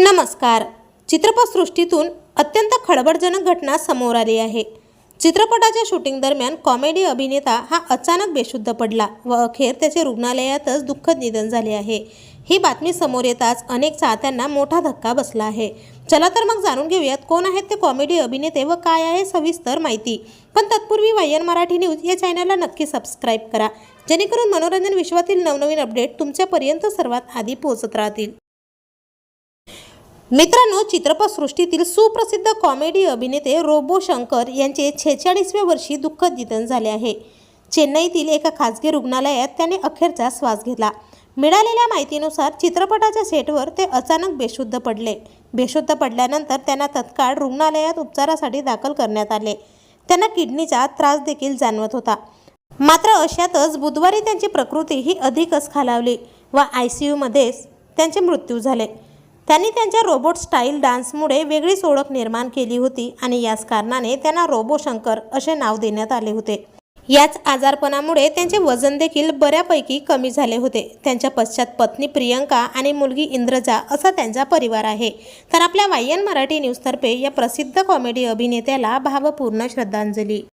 नमस्कार. चित्रपटसृष्टीतून अत्यंत खळबळजनक घटना समोर आली आहे. चित्रपटाच्या शूटिंग दरम्यान कॉमेडी अभिनेता हा अचानक बेशुद्ध पडला व अखेर त्याचे रुग्णालयातच दुःखद निधन झाले आहे. ही बातमी समोर येताच अनेक चाहत्यांना मोठा धक्का बसला आहे. चला तर मग जाणून घेऊयात कोण आहेत ते कॉमेडी अभिनेते व काय आहे सविस्तर माहिती. पण तत्पूर्वी वायन मराठी न्यूज या चॅनलला नक्की सबस्क्राईब करा. जेणेकरून मनोरंजन विश्वातील नवनवीन अपडेट तुमच्यापर्यंत सर्वात आधी पोहोचत राहतील. मित्रांनो चित्रपटसृष्टीतील सुप्रसिद्ध कॉमेडी अभिनेते रोबो शंकर यांचे छेचाळीसव्या वर्षी दुःखद निधन झाले आहे. चेन्नईतील एका खासगी रुग्णालयात त्याने अखेरचा श्वास घेतला. मिळालेल्या माहितीनुसार चित्रपटाच्या सेटवर ते अचानक बेशुद्ध पडले. बेशुद्ध पडल्यानंतर त्यांना तत्काळ रुग्णालयात उपचारासाठी दाखल करण्यात आले. त्यांना किडनीचा त्रास देखील जाणवत होता. मात्र अशातच बुधवारी त्यांची प्रकृती ही अधिकच खालावली व आय सी यूमध्येच त्यांचे मृत्यू झाले. त्यांनी त्यांच्या रोबोट स्टाईल डान्समुळे वेगळीच ओळख निर्माण केली होती आणि याच कारणाने त्यांना रोबो शंकर असे नाव देण्यात आले होते. याच आजारपणामुळे त्यांचे वजन देखील बऱ्यापैकी कमी झाले होते. त्यांच्या पश्चात पत्नी प्रियंका आणि मुलगी इंद्रजा असा त्यांचा परिवार आहे. तर आपल्या वायन मराठी न्यूजतर्फे या प्रसिद्ध कॉमेडी अभिनेत्याला भावपूर्ण श्रद्धांजली.